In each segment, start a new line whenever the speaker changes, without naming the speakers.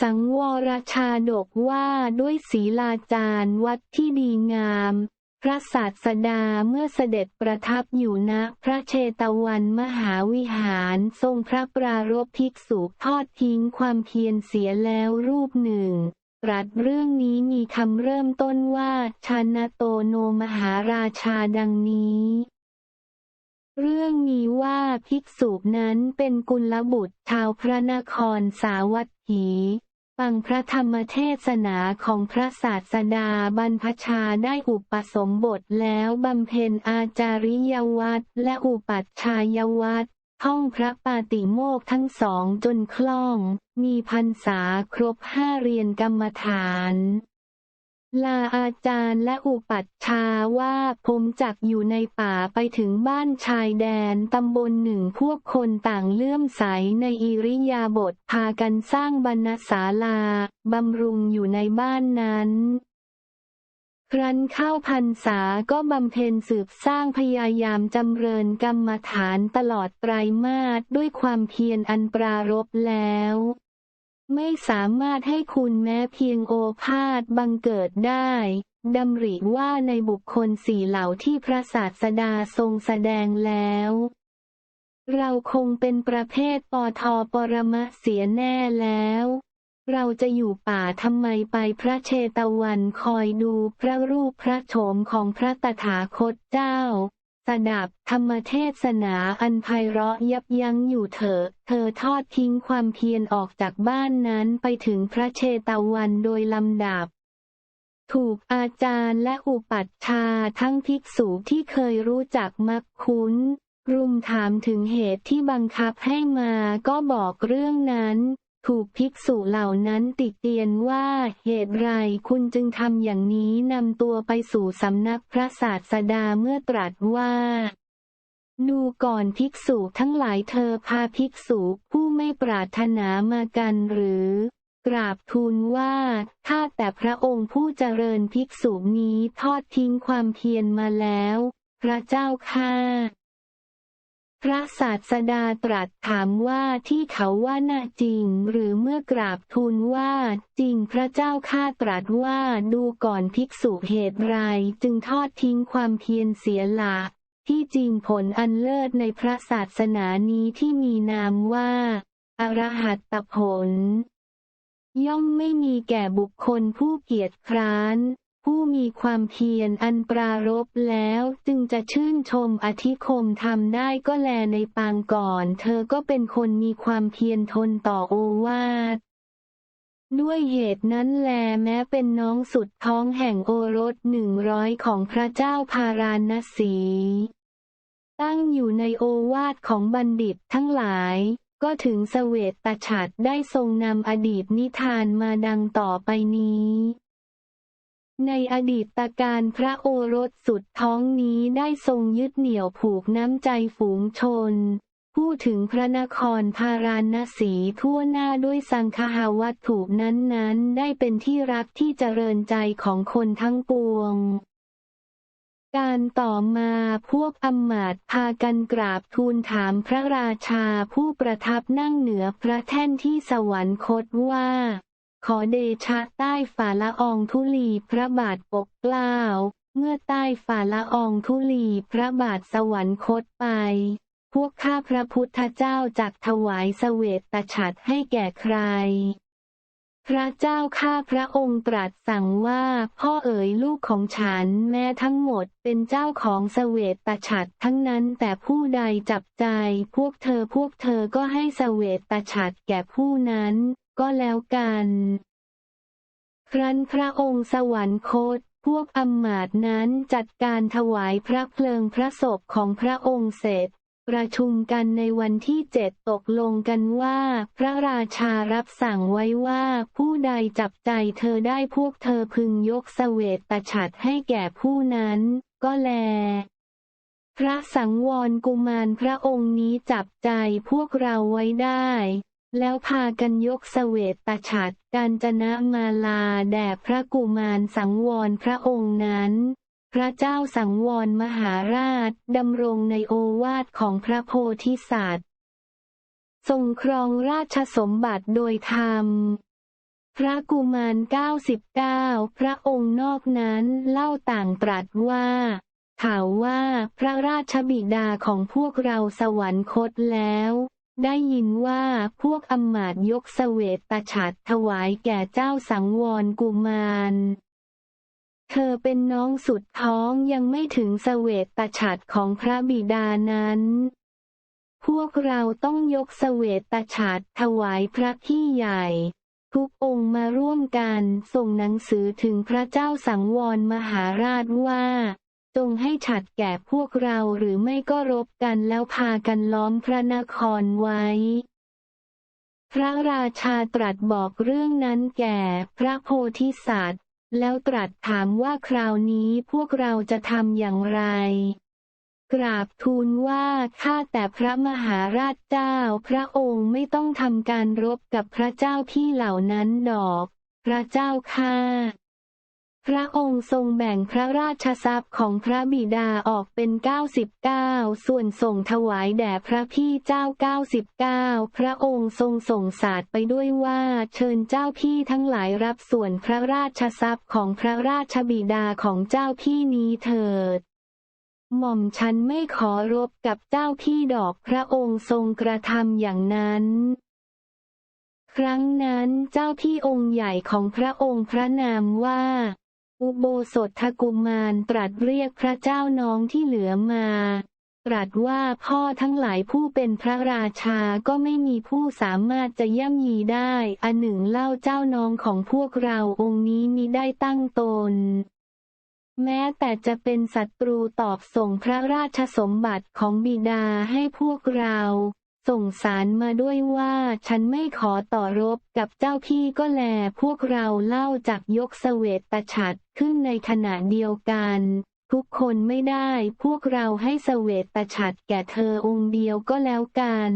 สังวรชาดกว่าด้วยศีลาจารย์วัดที่ดีงาม พระศาสดาเมื่อเสด็จประทับอยู่ณพระเชตวันมหาวิหารทรงพระปรารภภิกษุทอดทิ้งความเพียรเสียแล้วรูปหนึ่งตรัสเรื่องนี้มีคำเริ่มต้นว่าชานโตโนมหาราชาดังนี้เรื่องมีว่าภิกษุนั้นเป็นกุลบุตรชาวพระนครสาวัตถี ฟังพระธรรมเทศนาของพระศาสดาบรรพชาได้อุปสมบทแล้วบำเพ็ญอาจาริยวัตรและอุปัชชายวัตรท่องพระปาติโมกข์ทั้งสองจนคล่อง มีพรรษาครบห้าเรียนกรรมฐาน ลาอาจารย์และอุปัชฌาย์ว่าผมจักอยู่ในป่าไปถึงบ้านชายแดนตำบลหนึ่งพวกคนต่างเลื่อมใสในอิริยาบถพากันสร้างบรรณศาลาบำรุงอยู่ในบ้านนั้น ครั้นเข้าพรรษาก็บำเพ็ญสืบสร้างพยายามจำเริญกรรมฐานตลอดไตรมาสด้วยความเพียรอันปรารบแล้ว ไม่สามารถให้คุณแม้เพียงโอภาษบังเกิดได้ดำริว่าในบุคคลสี่เหล่าที่พระศาสดาทรงแสดงแล้ว เราคงเป็นประเภทปอทอปรมะเสียแน่แล้ว เราจะอยู่ป่าทำไมไปพระเชตวันคอยดูพระรูปพระโฉมของพระตถาคตเจ้า ดับ ธรรมเทศนาอันไพเราะยับยั้งอยู่เถอะ เธอทอดทิ้งความเพียรออกจากบ้านนั้นไปถึงพระเชตวันโดยลำดับถูกอาจารย์และอุปัชฌาย์ทั้งภิกษุที่เคยรู้จักมักคุ้น รุมถามถึงเหตุที่บังคับให้มาก็บอกเรื่องนั้น ถูกภิกษุเหล่านั้นติเตียนว่าเหตุไรคุณจึงทำอย่างนี้นำตัวไปสู่สำนักพระศาสดาเมื่อตรัสว่าดูก่อนภิกษุทั้งหลายเธอพาภิกษุผู้ไม่ปรารถนามากันหรือ กราบทูลว่าถ้าแต่พระองค์ผู้เจริญภิกษุนี้ทอดทิ้งความเพียรมาแล้ว พระเจ้าข้า พระศาสดาตรัสถามว่าที่เขาว่าน่าจริง หรือเมื่อกราบทูลว่าจริงพระเจ้าข้าตรัสว่าดูก่อนภิกษุเหตุไรจึงทอดทิ้งความเพียรเสียหละที่จริงผลอันเลิศในพระศาสนานี้ที่มีนามว่าอรหัตตผล ย่อมไม่มีแก่บุคคลผู้เกียจคร้าน ผู้มีความเพียรอันปรารบแล้วจึงจะชื่นชมอธิคมทำได้ก็แลในปางก่อน เธอก็เป็นคนมีความเพียรทนต่อโอวาทด้วยเหตุนั้นแลแม้เป็นน้องสุดท้องแห่งโอรสหนึ่งร้อยของพระเจ้าพาราณสี ตั้งอยู่ในโอวาทของบัณฑิตทั้งหลาย ก็ถึงเสวตตฉัตรได้ทรงนำอดีตนิทานมาดังต่อไปนี้ ในอดีตการพระโอรสสุดท้องนี้ได้ทรงยึดเหนี่ยวผูกน้ำใจฝูงชน พูดถึงพระนครพาราณสีทั่วหน้าด้วยสังคหาวัตถุนั้นๆ ได้เป็นที่รักที่เจริญใจของคนทั้งปวง การต่อมาพวกอำมาตพากันกราบทูลถามพระราชาผู้ประทับนั่งเหนือพระแท่นที่สวรรคตว่า ขอเดชะใต้ฝ่าละอองธุลีพระบาทปกเกล้า เมื่อใต้ฝ่าละอองธุลีพระบาทสวรรคตไป พวกข้าพระพุทธเจ้าจักถวายเสวตตฉัตรให้แก่ใคร พระเจ้าข้าพระองค์ตรัสสั่งว่าพ่อเอ๋ยลูกของฉันแม้ทั้งหมดเป็นเจ้าของเสวตตฉัตรทั้งนั้นแต่ผู้ใดจับใจ พวกเธอพวกเธอก็ให้เสวตตฉัตรแก่ผู้นั้น ก็แล้วกัน ครั้นพระองค์สวรรคต พวกอำมาตย์นั้นจัดการถวายพระเพลิงพระศพของพระองค์เสร็จ ประชุมกันในวันที่เจ็ดตกลงกันว่า พระราชารับสั่งไว้ว่าผู้ใดจับใจเธอได้พวกเธอพึงยกเสวตตฉัตรให้แก่ผู้นั้น ก็แลพระสังวรกุมารพระองค์นี้จับใจพวกเราไว้ได้ แล้วพากันยกเสวตตฉัตรกาญจนะมาลาแด่พระกุมารสังวรพระองค์นั้น พระเจ้าสังวรมหาราชดำรงในโอวาทของพระโพธิสัตว์ทรงครองราชสมบัติโดยธรรม พระกุมารเก้าสิบเก้าพระองค์นอกนั้นเล่าต่างตรัสว่าข่าวว่าพระราชบิดาของพวกเราสวรรคตแล้ว ได้ยินว่าพวกอำมาตยกเสวตตฉัตรถวายแก่เจ้าสังวรกุมาร เธอเป็นน้องสุดท้องยังไม่ถึงเสวตตฉัตรของพระบิดานั้น พวกเราต้องยกเสวตตฉัตรถวายพระที่ใหญ่ทุกองค์มาร่วมกันส่งหนังสือถึงพระเจ้าสังวรมหาราชว่า จงให้ฉัดแก่พวกเราหรือไม่ก็รบกันแล้วพากันล้อมพระนครไว้ พระราชาตรัสบอกเรื่องนั้นแก่พระโพธิสัตว์ แล้วตรัสถามว่าคราวนี้พวกเราจะทำอย่างไร กราบทูลว่าข้าแต่พระมหาราชเจ้าพระองค์ไม่ต้องทำการรบกับพระเจ้าพี่เหล่านั้นดอก พระเจ้าข้า พระองค์ทรงแบ่งพระราชทรัพย์ของพระบิดาออกเป็น 99 ส่วนส่งถวายแด่พระพี่เจ้า 99 พระองค์ทรงส่งสาดไปด้วยว่าเชิญเจ้าพี่ทั้งหลายรับส่วนพระราชทรัพย์ของพระราชบิดาของเจ้าพี่นี้เถิด หม่อมฉันไม่ขอรบกับเจ้าพี่ดอกพระองค์ทรงกระทำอย่างนั้นครั้งนั้นเจ้าพี่องค์ใหญ่ของพระองค์พระนามว่า อุโบสถทกุมารตรัสเรียกพระเจ้าน้องที่เหลือมา ตรัสว่าพ่อทั้งหลายผู้เป็นพระราชาก็ไม่มีผู้สามารถจะย่ำยีได้ อันหนึ่งเล่าเจ้าน้องของพวกเราองค์นี้มิได้ตั้งตน แม้แต่จะเป็นศัตรูตอบส่งพระราชสมบัติของบิดาให้พวกเรา ส่งสารมาด้วยว่าฉันไม่ขอต่อรบกับเจ้าพี่ก็แล พวกเราเล่าจากยกเสวตตฉัตรขึ้นในขณะเดียวกัน ทุกคนไม่ได้พวกเราให้เสวตตฉัตรแก่เธอองค์เดียวก็แล้วกัน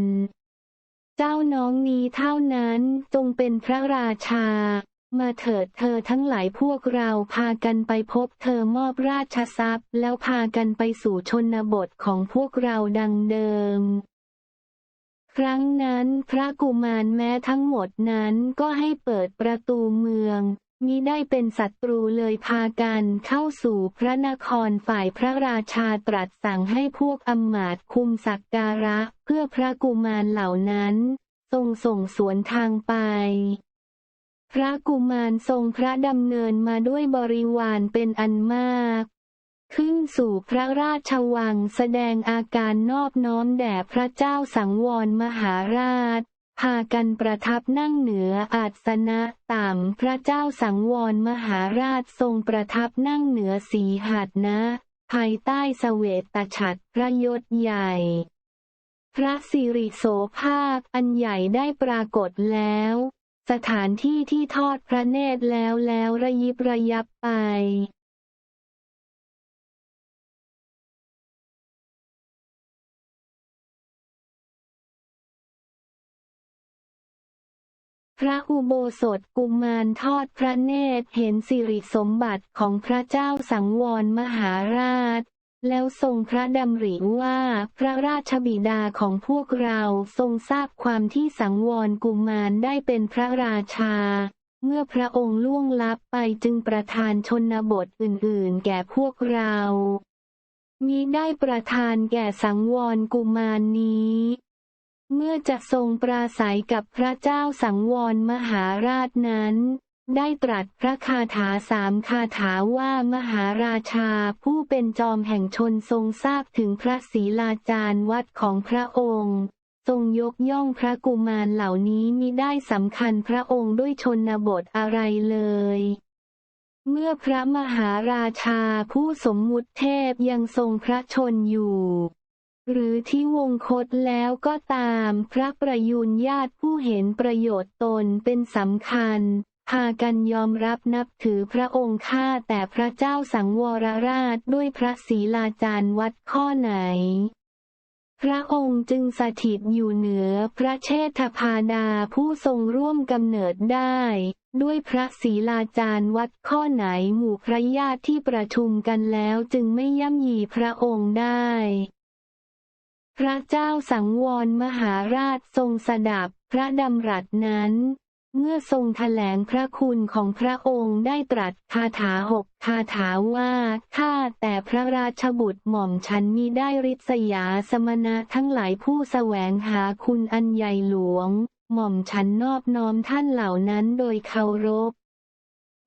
เจ้าน้องนี้เท่านั้นจงเป็นพระราชา มาเถิดเธอทั้งหลายพวกเราพากันไปพบเธอมอบราชทรัพย์ แล้วพากันไปสู่ชนบทของพวกเราดังเดิม ครั้งนั้นพระกุมารแม้ทั้งหมดนั้นก็ให้เปิดประตูเมืองมิได้เป็นศัตรูเลยพากันเข้าสู่พระนครฝ่ายพระราชาตรัสสั่งให้พวกอำมาตย์คุมสักการะเพื่อพระกุมารเหล่านั้นทรงส่งสวนทางไป พระกุมารทรงพระดำเนินมาด้วยบริวารเป็นอันมาก ขึ้นสู่พระราชวังแสดงอาการนอบน้อมแด่พระเจ้าสังวรมหาราช พากันประทับนั่งเหนืออาสนะต่ำพระเจ้าสังวรมหาราชทรงประทับนั่งเหนือสีหัดนะ ภายใต้เสวตฉัตรพระยศใหญ่ พระสิริโสภาคอันใหญ่ได้ปรากฏแล้ว สถานที่ที่ทอดพระเนตรแล้วแล้วระยิบระยับไป พระอุโบสถกุมารทอดพระเนตรเห็นสิริสมบัติของพระเจ้าสังวรมหาราช แล้วทรงพระดำริว่าพระราชบิดาของพวกเราทรงทราบความที่สังวรกุมารได้เป็นพระราชา เมื่อพระองค์ล่วงลับไปจึงประทานชนบทอื่นๆ แก่พวกเรามีได้ประทานแก่สังวรกุมารนี้ เมื่อจะทรงปราศัยกับพระเจ้าสังวรมหาราชนั้น ได้ตรัสพระคาถาสามคาถาว่ามหาราชาผู้เป็นจอมแห่งชนทรงทราบถึงพระศีลาจารย์วัดของพระองค์ทรงยกย่องพระกุมารเหล่านี้มิได้สำคัญพระองค์ด้วยชนบทอะไรเลย เมื่อพระมหาราชาผู้สมมุติเทพยังทรงพระชนอยู่ หรือที่วงคตแล้วก็ตาม พระประยุนญาติผู้เห็นประโยชน์ตนเป็นสำคัญ พากันยอมรับนับถือพระองค์ข้าแต่พระเจ้าสังวรราชด้วยพระศรีลาจารย์วัดข้อไหน พระองค์จึงสถิตอยู่เหนือพระเชษฐพาดาผู้ทรงร่วมกำเนิดได้ ด้วยพระศรีลาจารย์วัดข้อไหนหมู่พระญาติที่ประชุมกันแล้วจึงไม่ย่ำยีพระองค์ได้ พระเจ้าสังวรมหาราชทรงสดับพระดำรัสนั้น เมื่อทรงแถลงพระคุณของพระองค์ได้ตรัสคาถาหกคาถาว่าข้าแต่พระราชบุตรหม่อมฉันมีได้ริษยาสมณะทั้งหลายผู้แสวงหาคุณอันใหญ่หลวง หม่อมฉันนอบน้อมท่านเหล่านั้นโดยเคารพ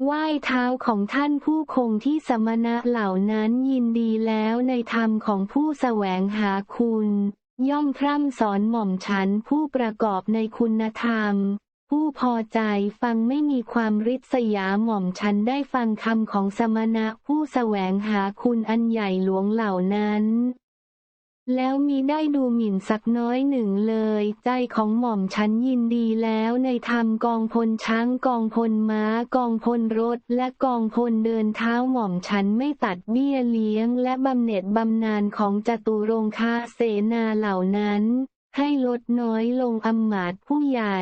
ไหว้เท้าของท่านผู้คงที่สมณะเหล่านั้นยินดีแล้วในธรรมของผู้แสวงหาคุณ ย่อมพร่ำสอนหม่อมฉันผู้ประกอบในคุณธรรม ผู้พอใจฟังไม่มีความริษยาหม่อมฉันได้ฟังคำของสมณะผู้แสวงหาคุณอันใหญ่หลวงเหล่านั้น แล้วมีได้ดูหมิ่นสักน้อยหนึ่งเลย ใจของหม่อมฉันยินดีแล้วในธรรมกองพลช้างกองพลม้ากองพลรถ และกองพลเดินเท้าหม่อมฉันไม่ตัดเบี้ยเลี้ยง และบำเหน็จบำนาญของจตุรงคาเสนาเหล่านั้น ให้ลดน้อยลงอำมาตผู้ใหญ่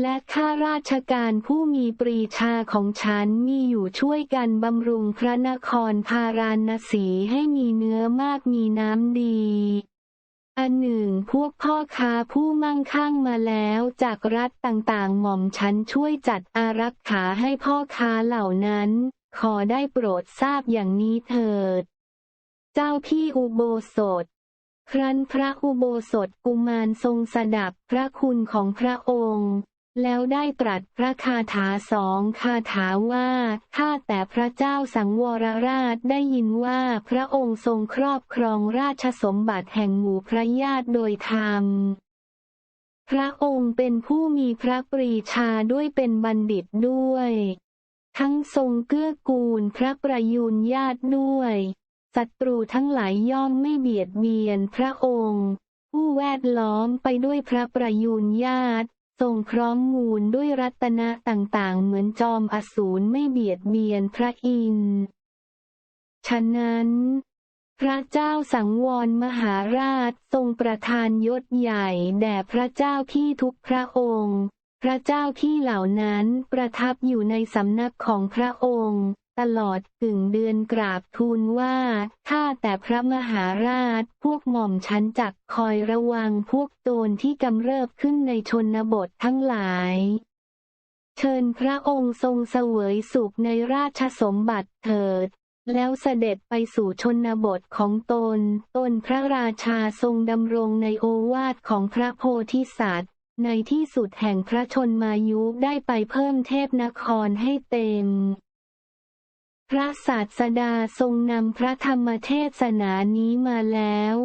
และข้าราชการผู้มีปรีชาของฉันมีอยู่ช่วยกันบำรุงพระนครพาราณสีให้มีเนื้อมากมีน้ำดี อันหนึ่งพวกพ่อค้าผู้มั่งคั่งมาแล้วจากรัฐต่างๆ หม่อมฉันช่วยจัดอารักขาให้พ่อค้าเหล่านั้น ขอได้โปรดทราบอย่างนี้เถิด เจ้าพี่อุโบสถครั้นพระอุโบสถกุมารทรงสดับพระคุณของพระองค์ แล้วได้ตรัสพระคาถาสองคาถาว่าข้าแต่พระเจ้าสังวรราชได้ยินว่าพระองค์ทรงครอบครองราชสมบัติแห่งหมู่พระญาติโดยธรรม พระองค์เป็นผู้มีพระปรีชาด้วยเป็นบัณฑิตด้วย ทั้งทรงเกื้อกูลพระประยูนญาติด้วย ศัตรูทั้งหลายย่อมไม่เบียดเบียนพระองค์ ผู้แวดล้อมไปด้วยพระประยูนญาติ ทรงพร้อมมูลด้วยรัตนะต่างๆ เหมือนจอมอสูรไม่เบียดเบียนพระอินทร์ฉะนั้น พระเจ้าสังวรมหาราชทรงประทานยศใหญ่แด่พระเจ้าพี่ทุกพระองค์ พระเจ้าพี่เหล่านั้นประทับอยู่ในสำนักของพระองค์ ตลอดกึ่งเดือนกราบทูลว่า ข้าแต่พระมหาราช พวกหม่อมฉันจักคอยระวังพวกโจรที่กำเริบขึ้นในชนบททั้งหลาย เชิญพระองค์ทรงเสวยสุขในราชสมบัติเถิดแล้วเสด็จไปสู่ชนบทของตน ตนพระราชาทรงดำรงในโอวาทของพระโพธิสัตว์ ในที่สุดแห่งพระชนมายุได้ไปเพิ่มเทพนครให้เต็ม พระศาสดาทรงนำพระธรรมเทศนานี้มาแล้ว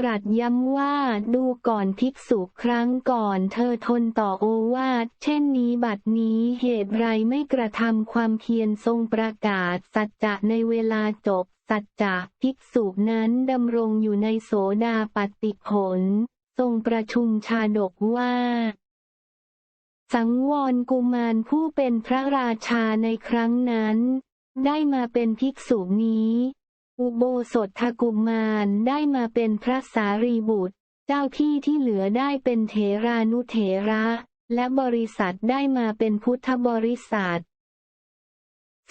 ตรัสย้ำว่าดูก่อนภิกษุครั้งก่อนเธอทนต่อโอวาทเช่นนี้บัดนี้เหตุไรไม่กระทำความเพียรทรงประกาศสัจจะในเวลาจบ สัจจะภิกษุนั้นดำรงอยู่ในโสดาปฏิผล ทรงประชุมชาดกว่าสังวรกุมารผู้เป็นพระราชาในครั้งนั้น ได้มาเป็นภิกษุนี้ อุโบสถทกุมารได้มาเป็นพระสารีบุตร เจ้าที่ที่เหลือได้เป็นเถรานุเถระ และบริษัทได้มาเป็นพุทธบริษัท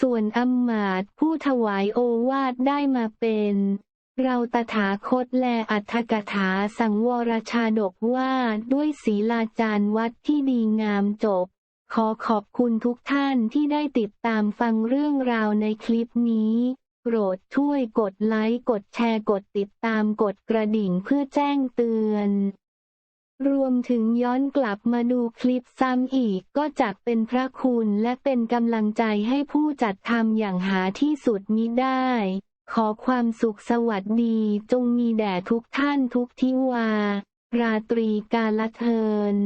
ส่วนอำมาตย์ผู้ถวายโอวาทได้มาเป็น เราตถาคตแลอัตถกถาสังวรชาดกว่าด้วยศีลาจารย์วัดที่ดีงามจบ ขอขอบคุณทุกท่านที่ได้ติดตามฟังเรื่องราวในคลิปนี้ โปรดช่วยกดไลค์ กดแชร์ กดติดตาม กดกระดิ่งเพื่อแจ้งเตือน รวมถึงย้อนกลับมาดูคลิปซ้ำอีกก็จักเป็นพระคุณและเป็นกำลังใจให้ผู้จัดทำอย่างหาที่สุดมิได้ ขอความสุขสวัสดีจงมีแด่ทุกท่านทุกทิวา ราตรีกาลเทิน